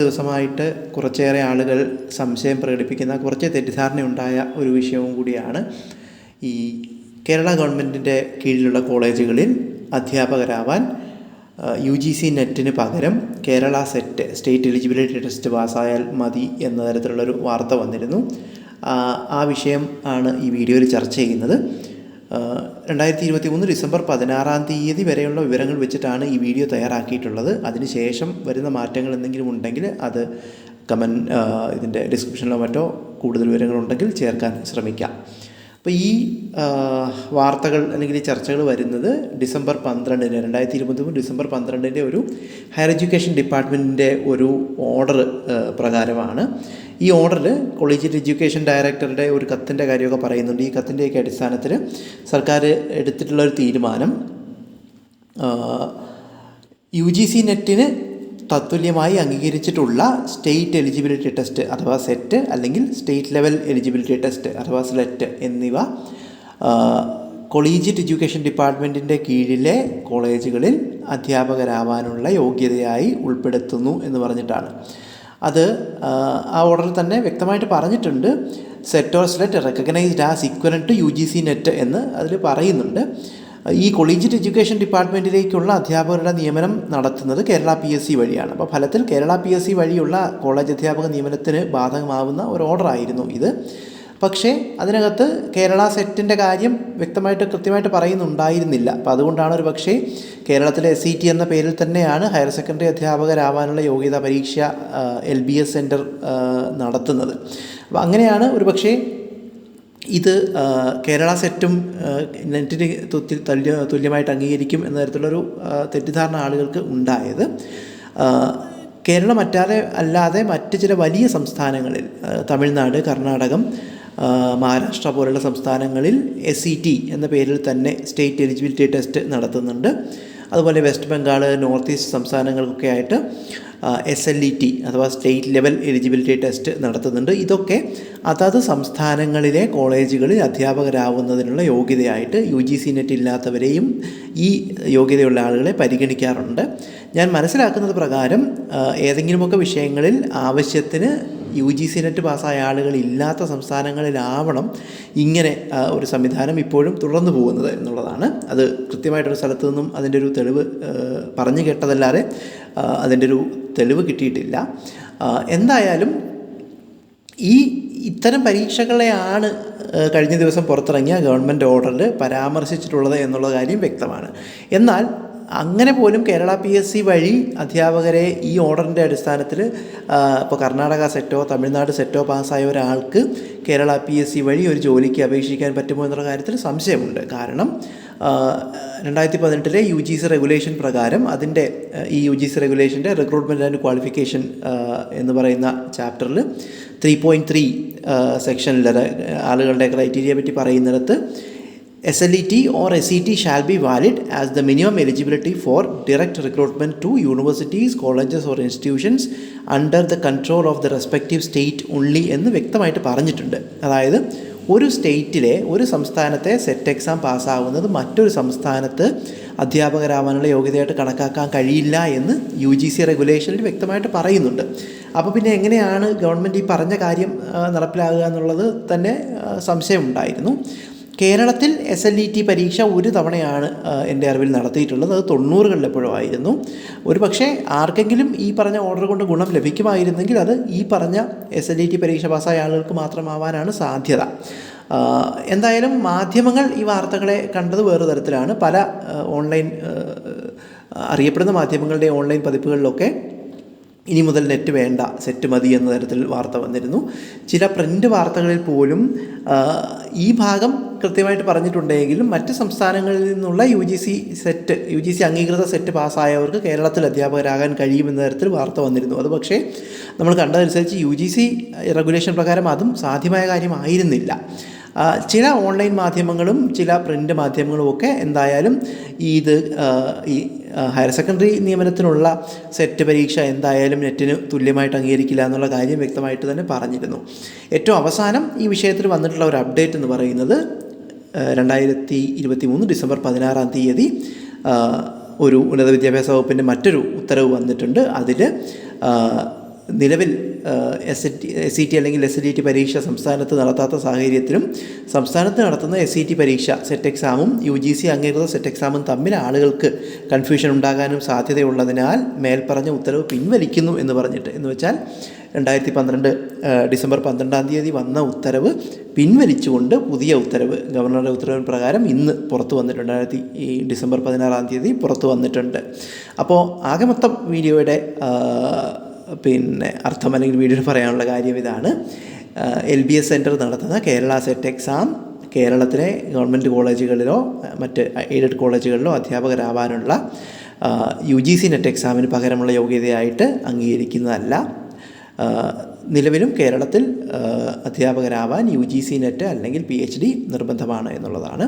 ദിവസമായിട്ട് കുറച്ചേറെ ആളുകൾ സംശയം പ്രകടിപ്പിക്കുന്ന കുറച്ച് തെറ്റിദ്ധാരണയുണ്ടായ ഒരു വിഷയവും കൂടിയാണ് ഈ കേരള ഗവൺമെന്റിന്റെ കീഴിലുള്ള കോളേജുകളിൽ അധ്യാപകരാവാൻ യു ജി സി നെറ്റിന് പകരം Kerala SET state eligibility test പാസ്സായാൽ മതി എന്ന തരത്തിലുള്ളൊരു വാർത്ത വന്നിരുന്നു. ആ, ആ വിഷയം ആണ് ഈ വീഡിയോയിൽ ചർച്ച ചെയ്യുന്നത്. രണ്ടായിരത്തി ഇരുപത്തി മൂന്ന് ഡിസംബർ പതിനാറാം തീയതി വരെയുള്ള വിവരങ്ങൾ വെച്ചിട്ടാണ് ഈ വീഡിയോ തയ്യാറാക്കിയിട്ടുള്ളത്. അതിനുശേഷം വരുന്ന മാറ്റങ്ങൾ എന്തെങ്കിലും ഉണ്ടെങ്കിൽ അത് കമൻ ഇതിന്റെ ഡിസ്ക്രിപ്ഷനിലോ മറ്റോ കൂടുതൽ വിവരങ്ങളുണ്ടെങ്കിൽ ചേർക്കാൻ ശ്രമിക്കാം. അപ്പോൾ ഈ വാർത്തകൾ അല്ലെങ്കിൽ ഈ ചർച്ചകൾ വരുന്നത് ഡിസംബർ പന്ത്രണ്ടിന് രണ്ടായിരത്തി ഇരുപത്തി മൂന്ന് ഡിസംബർ പന്ത്രണ്ടിന്റെ ഒരു ഹയർ എഡ്യൂക്കേഷൻ ഡിപ്പാർട്ട്മെന്റിന്റെ ഒരു ഓർഡർ പ്രകാരമാണ്. ഈ ഓർഡറിൽ കൊളീജിയറ്റ് എഡ്യൂക്കേഷൻ ഡയറക്ടറുടെ ഒരു കത്തിന്റെ കാര്യമൊക്കെ പറയുന്നുണ്ട്. ഈ കത്തിന്റെയൊക്കെ അടിസ്ഥാനത്തിൽ സർക്കാർ എടുത്തിട്ടുള്ള ഒരു തീരുമാനം യു ജി സി നെറ്റിന് തത്തുല്യമായി അംഗീകരിച്ചിട്ടുള്ള സ്റ്റേറ്റ് എലിജിബിലിറ്റി ടെസ്റ്റ് അഥവാ സെറ്റ് അല്ലെങ്കിൽ സ്റ്റേറ്റ് ലെവൽ എലിജിബിലിറ്റി ടെസ്റ്റ് അഥവാ സ്ലെറ്റ് എന്നിവ കൊളീജിയറ്റ് എഡ്യൂക്കേഷൻ ഡിപ്പാർട്ട്മെന്റിന്റെ കീഴിലെ കോളേജുകളിൽ അധ്യാപകരാവാനുള്ള യോഗ്യതയായി ഉൾപ്പെടുത്തുന്നു എന്ന് പറഞ്ഞിട്ടാണ്. അത് ആ, ഓർഡറിൽ തന്നെ വ്യക്തമായിട്ട് പറഞ്ഞിട്ടുണ്ട്. SET or select recognised as equivalent to U G C NET എന്ന് അതിൽ പറയുന്നുണ്ട്. ഈ കൊളീജിയറ്റ് എഡ്യൂക്കേഷൻ ഡിപ്പാർട്ട്മെന്റിലേക്കുള്ള അധ്യാപകരുടെ നിയമനം നടത്തുന്നത് കേരള പി എസ് സി വഴിയാണ്. അപ്പോൾ ഫലത്തിൽ കേരള പി എസ് സി വഴിയുള്ള കോളേജ് അധ്യാപക നിയമനത്തിന് ബാധകമാവുന്ന ഒരു ഓർഡറായിരുന്നു ഇത്. പക്ഷേ അതിനകത്ത് കേരള സെറ്റിന്റെ കാര്യം വ്യക്തമായിട്ട് കൃത്യമായിട്ട് പറയുന്നുണ്ടായിരുന്നില്ല. അപ്പോൾ അതുകൊണ്ടാണ് ഒരു പക്ഷേ കേരളത്തിലെ എസ് സി ടി എന്ന പേരിൽ തന്നെയാണ് ഹയർ സെക്കൻഡറി അധ്യാപകരാവാനുള്ള യോഗ്യതാ പരീക്ഷ എൽ ബി എസ് സെന്റർ നടത്തുന്നത്. അപ്പോൾ അങ്ങനെയാണ് ഒരു പക്ഷേ ഇത് കേരള സെറ്റും നെറ്റിന് തുല്യ തല്യ തുല്യമായിട്ട് അംഗീകരിക്കും എന്ന തരത്തിലുള്ളൊരു തെറ്റിദ്ധാരണ ആളുകൾക്ക് ഉണ്ടായത്. കേരളം മറ്റാതെ അല്ലാതെ മറ്റ് ചില വലിയ സംസ്ഥാനങ്ങളിൽ തമിഴ്നാട് കർണാടകം മഹാരാഷ്ട്ര പോലുള്ള സംസ്ഥാനങ്ങളിൽ എസ് സി ടി എന്ന പേരിൽ തന്നെ സ്റ്റേറ്റ് എലിജിബിലിറ്റി ടെസ്റ്റ് നടത്തുന്നുണ്ട്. അതുപോലെ വെസ്റ്റ് ബംഗാൾ നോർത്ത് ഈസ്റ്റ് സംസ്ഥാനങ്ങൾക്കൊക്കെ ആയിട്ട് എസ് എൽ ഇ ടി അഥവാ സ്റ്റേറ്റ് ലെവൽ എലിജിബിലിറ്റി ടെസ്റ്റ് നടത്തുന്നുണ്ട്. ഇതൊക്കെ അതത് സംസ്ഥാനങ്ങളിലെ കോളേജുകളിൽ അധ്യാപകരാവുന്നതിനുള്ള യോഗ്യതയായിട്ട് യു ജി സി നെറ്റ് ഇല്ലാത്തവരെയും ഈ യോഗ്യതയുള്ള ആളുകളെ പരിഗണിക്കാറുണ്ട്. ഞാൻ മനസ്സിലാക്കുന്നത് പ്രകാരം ഏതെങ്കിലുമൊക്കെ വിഷയങ്ങളിൽ ആവശ്യത്തിന് യു ജി സി നെറ്റ് പാസ്സായ ആളുകൾ ഇല്ലാത്ത സംസ്ഥാനങ്ങളിലാവണം ഇങ്ങനെ ഒരു സംവിധാനം ഇപ്പോഴും തുടർന്നു പോകുന്നത് എന്നുള്ളതാണ്. അത് കൃത്യമായിട്ടൊരു സ്ഥലത്തു നിന്നും അതിന്റെ ഒരു തെളിവ് പറഞ്ഞു കേട്ടതല്ലാതെ അതിന്റെ ഒരു തെളിവ് കിട്ടിയിട്ടില്ല. എന്തായാലും ഈ ഇത്തരം പരീക്ഷകളെയാണ് കഴിഞ്ഞ ദിവസം പുറത്തിറങ്ങിയ ഗവൺമെന്റ് ഓർഡറിൽ പരാമർശിച്ചിട്ടുള്ളത് എന്നുള്ള കാര്യം വ്യക്തമാണ്. എന്നാൽ അങ്ങനെ പോലും കേരള പി എസ് സി വഴി അധ്യാപകരെ ഈ ഓർഡറിന്റെ അടിസ്ഥാനത്തിൽ ഇപ്പോൾ കർണാടക സെറ്റോ തമിഴ്നാട് സെറ്റോ പാസ്സായ ഒരാൾക്ക് കേരള പി എസ് സി വഴി ഒരു ജോലിക്ക് അപേക്ഷിക്കാൻ പറ്റുമോ എന്നുള്ള കാര്യത്തിൽ സംശയമുണ്ട്. കാരണം രണ്ടായിരത്തി പതിനെട്ടിലെ യു ജി സി റെഗുലേഷൻ പ്രകാരം അതിന്റെ ഈ യു ജി സി റെഗുലേഷന്റെ റിക്രൂട്ട്മെന്റ് ആൻഡ് ക്വാളിഫിക്കേഷൻ എന്ന് പറയുന്ന ചാപ്റ്ററിൽ ത്രീ പോയിന്റ് ത്രീ സെക്ഷനിൽ ആളുകളുടെ ക്രൈറ്റീരിയയെ പറ്റി പറയുന്നിടത്ത് S L E T or S E T shall be valid as the minimum eligibility for or recruitment to the control of the respective state only എന്ന് വ്യക്തമായിട്ട് പറഞ്ഞിട്ടുണ്ട്. അതായത് ഒരു സ്റ്റേറ്റിലെ ഒരു സംസ്ഥാനത്തെ സെറ്റ് എക്സാം പാസ്സാവുന്നത് മറ്റൊരു സംസ്ഥാനത്ത് അധ്യാപകരാവാനുള്ള യോഗ്യതയായിട്ട് കണക്കാക്കാൻ കഴിയില്ല എന്ന് യു ജി സി റെഗുലേഷനിൽ വ്യക്തമായിട്ട് പറയുന്നുണ്ട്. അപ്പോൾ പിന്നെ എങ്ങനെയാണ് ഗവൺമെന്റ് ഈ പറഞ്ഞ കാര്യം നടപ്പിലാകുക എന്നുള്ളത് തന്നെ സംശയമുണ്ടായിരുന്നു. കേരളത്തിൽ എസ് എൽ ഇ ടി പരീക്ഷ ഒരു തവണയാണ് എന്റെ അറിവിൽ നടത്തിയിട്ടുള്ളത്. അത് തൊണ്ണൂറുകളിൽ എപ്പോഴും ആയിരുന്നു. ഒരു പക്ഷേ ആർക്കെങ്കിലും ഈ പറഞ്ഞ ഓർഡർ കൊണ്ട് ഗുണം ലഭിക്കുമായിരുന്നെങ്കിൽ അത് ഈ പറഞ്ഞ എസ് എൽ ഇ ടി പരീക്ഷ പാസ്സായ ആളുകൾക്ക് മാത്രമാവാനാണ് സാധ്യത. എന്തായാലും മാധ്യമങ്ങൾ ഈ വാർത്തകളെ കണ്ടത് വേറെ തരത്തിലാണ്. പല ഓൺലൈൻ അറിയപ്പെടുന്ന മാധ്യമങ്ങളുടെ ഓൺലൈൻ പതിപ്പുകളിലൊക്കെ ഇനി മുതൽ നെറ്റ് വേണ്ട സെറ്റ് മതി എന്ന തരത്തിൽ വാർത്ത വന്നിരുന്നു. ചില പ്രിന്റ് വാർത്തകളിൽ പോലും ഈ ഭാഗം കൃത്യമായിട്ട് പറഞ്ഞിട്ടുണ്ടെങ്കിലും മറ്റ് സംസ്ഥാനങ്ങളിൽ നിന്നുള്ള U G C SET U G C അംഗീകൃത സെറ്റ് പാസ്സായവർക്ക് കേരളത്തിൽ അധ്യാപകരാകാൻ കഴിയുമെന്ന തരത്തിൽ വാർത്ത വന്നിരുന്നു. അത് പക്ഷേ നമ്മൾ കണ്ടതനുസരിച്ച് യു ജി സി റെഗുലേഷൻ പ്രകാരം അതും സാധ്യമായ കാര്യമായിരുന്നില്ല. ചില ഓൺലൈൻ മാധ്യമങ്ങളും ചില പ്രിന്റ് മാധ്യമങ്ങളും ഒക്കെ എന്തായാലും ഇത് ഈ ഹയർ സെക്കൻഡറി നിയമനത്തിനുള്ള സെറ്റ് പരീക്ഷ എന്തായാലും നെറ്റിന് തുല്യമായിട്ട് അംഗീകരിക്കില്ല എന്നുള്ള കാര്യം വ്യക്തമായിട്ട് തന്നെ പറഞ്ഞിരുന്നു. ഏറ്റവും അവസാനം ഈ വിഷയത്തിൽ വന്നിട്ടുള്ള ഒരു അപ്ഡേറ്റ് എന്ന് പറയുന്നത് രണ്ടായിരത്തി ഇരുപത്തി മൂന്ന് ഡിസംബർ പതിനാറാം തീയതി ഒരു ഉന്നത വിദ്യാഭ്യാസ വകുപ്പിന്റെ മറ്റൊരു ഉത്തരവ് വന്നിട്ടുണ്ട്. അതിൽ നിലവിൽ എസ് എസ് സി ടി അല്ലെങ്കിൽ എസ് ഡി ടി പരീക്ഷ സംസ്ഥാനത്ത് നടത്താത്ത സാഹചര്യത്തിലും സംസ്ഥാനത്ത് നടത്തുന്ന എസ് സി ടി പരീക്ഷ സെറ്റ് എക്സാമും യു ജി സി അംഗീകൃത സെറ്റ് എക്സാമും തമ്മിൽ ആളുകൾക്ക് കൺഫ്യൂഷൻ ഉണ്ടാകാനും സാധ്യതയുള്ളതിനാൽ മേൽപ്പറഞ്ഞ ഉത്തരവ് പിൻവലിക്കുന്നു എന്ന് പറഞ്ഞിട്ട്. എന്ന് വെച്ചാൽ രണ്ടായിരത്തി പന്ത്രണ്ട് ഡിസംബർ പന്ത്രണ്ടാം തീയതി വന്ന ഉത്തരവ് പിൻവലിച്ചുകൊണ്ട് പുതിയ ഉത്തരവ് ഗവർണറുടെ ഉത്തരവിൻ പ്രകാരം ഇന്ന് പുറത്തു വന്നിട്ടുണ്ട്. രണ്ടായിരത്തി ഈ ഡിസംബർ പതിനാറാം തീയതി പുറത്തു വന്നിട്ടുണ്ട്. അപ്പോൾ ആകെ മൊത്തം വീഡിയോയുടെ പിന്നെ അർത്ഥം അല്ലെങ്കിൽ വീഡിയോയിൽ പറയാനുള്ള കാര്യം ഇതാണ്. എൽ ബി എസ് സെന്റർ നടത്തുന്ന കേരള സെറ്റ് എക്സാം കേരളത്തിലെ ഗവൺമെന്റ് കോളേജുകളിലോ മറ്റ് എയ്ഡഡ് കോളേജുകളിലോ അധ്യാപകരാവാനുള്ള യു ജി സി നെറ്റ് എക്സാമിന് പകരമുള്ള യോഗ്യതയായിട്ട് അംഗീകരിക്കുന്നതല്ല. നിലവിലും കേരളത്തിൽ അധ്യാപകരാവാൻ യു ജി സി നെറ്റ് അല്ലെങ്കിൽ പി എച്ച് ഡി നിർബന്ധമാണ് എന്നുള്ളതാണ്.